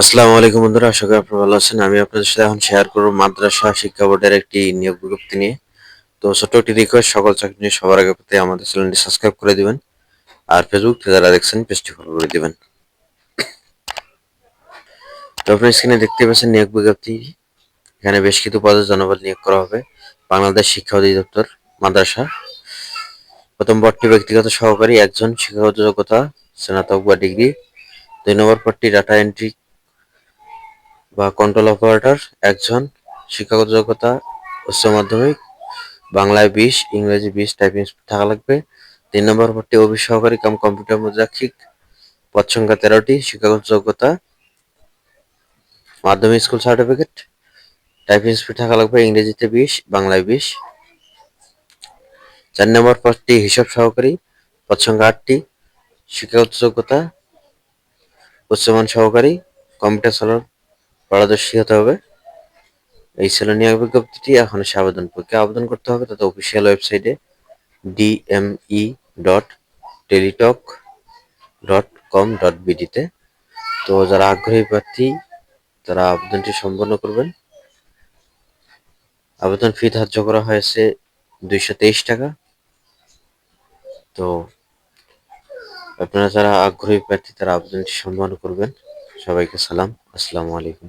আসসালামু আলাইকুম বন্ধুরা, আশা করি আপনারা ভালো আছেন। আমি আপনাদের সাথে এখন শেয়ার করব মাদ্রাসা শিক্ষা বোর্ডের একটি নিয়োগ বিজ্ঞপ্তি নিয়ে। তো ছোট্ট একটি রিকোয়েস্ট সকল চাকরি নিয়ে সবার আগে পেতে আমাদের চ্যানেলটি সাবস্ক্রাইব করে দিবেন। আর ফেসবুক থেকে যারা দেখছেন, পেজটি ফলো করে দিবেন। তো আপনার স্ক্রিনে দেখতে পাচ্ছেন নিয়োগ বিজ্ঞপ্তি। এখানে বেশ কিছু পদে জনবল নিয়োগ করা হবে। বাংলাদেশ শিক্ষা অধিদপ্তর, মাদ্রাসা। প্রথম পদটি ব্যক্তিগত সহকারী, একজন শিক্ষাগত যোগ্যতা, স্নাতক বা ডিগ্রি। দুই নম্বর পদটি ডাটা এন্ট্রি বা কন্ট্রোল অপারেটর একজন শিক্ষাগত যোগ্যতা উচ্চ মাধ্যমিক, বাংলায় বিশ, ইংরেজি বিশ টাইপিং থাকা লাগবে। তিন নম্বর পদটি অফিস সহকারী কাম কম্পিউটার মুদ্রাক্ষিক, পদ সংখ্যা তেরোটি, শিক্ষাগত যোগ্যতা, মাধ্যমিক স্কুল সার্টিফিকেট টাইপিং স্পিড থাকা লাগবে ইংরেজিতে বিশ, বাংলায় বিশ। চার নম্বর পদটি হিসাব সহকারী, পদ সংখ্যা আটটি, শিক্ষাগত যোগ্যতা, উচ্চমান সহকারী কম্পিউটার চালানোর পারদর্শী হতে হবে। এই ছিল নিয়োগ বিজ্ঞপ্তিটি এখন আবেদন প্রক্রিয়া আবেদন করতে হবে। তাতে অফিসিয়াল ওয়েবসাইটে DME dot Teletalk dot com dot বিডিতে তো যারা আগ্রহী প্রার্থী, তারা আবেদনটি সম্পন্ন করবেন। আবেদন ফি ধার্য করা হয়েছে দুইশো তেইশ টাকা। তো আপনারা যারা আগ্রহী প্রার্থী, তারা আবেদনটি সম্পন্ন করবেন। সবাইকে সালাম। আসসালামু আলাইকুম।